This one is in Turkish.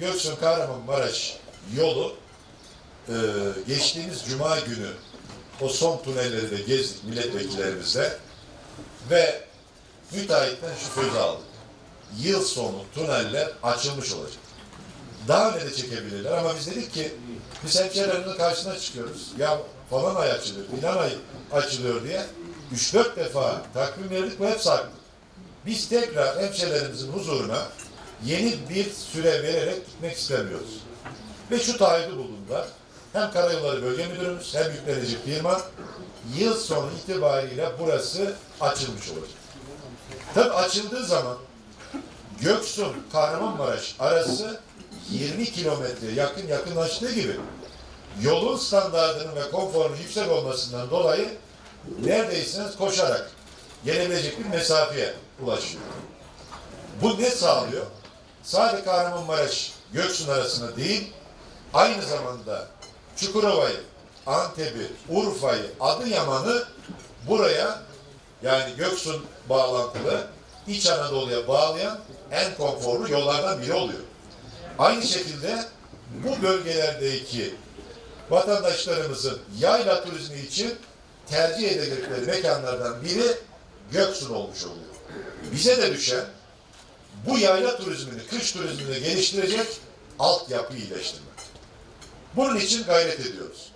Göksun Kahramanmaraş yolu e, geçtiğimiz Cuma günü o son tünelleri de gezdik milletvekillerimizle ve müteahhitten şu sözü aldık. Yıl sonu tüneller açılmış olacak. Daha ne de çekebilirler ama biz dedik ki biz hemşehrilerimizin karşısına çıkıyoruz. Ya falan ay açılıyor, filan ay açılıyor diye 3-4 defa takvim verdik ve hep sarktık. Biz tekrar hemşehrilerimizin huzuruna yeni bir süre vererek gitmek istemiyoruz. Ve şu taahhüdü bulundular. Hem Karayolları Bölge Müdürümüz hem yüklenici firma yıl sonu itibariyle burası açılmış olacak. Tabi açıldığı zaman Göksun Kahramanmaraş arası 20 kilometre yakın yakınlaştığı gibi yolun standartının ve konforunun yüksek olmasından dolayı neredeyse koşarak gelebilecek bir mesafeye ulaşıyor. Bu ne sağlıyor? Sadece Kahramanmaraş Göksun arasında değil, aynı zamanda Çukurova'yı, Antep'i, Urfa'yı, Adıyaman'ı buraya yani Göksun bağlantılı İç Anadolu'ya bağlayan en konforlu yollardan biri oluyor. Aynı şekilde bu bölgelerdeki vatandaşlarımızın yayla turizmi için tercih edecekleri mekanlardan biri Göksun olmuş oluyor. Bize de düşen bu yayla turizmini, kış turizmini geliştirecek altyapıyı iyileştirmek. Bunun için gayret ediyoruz.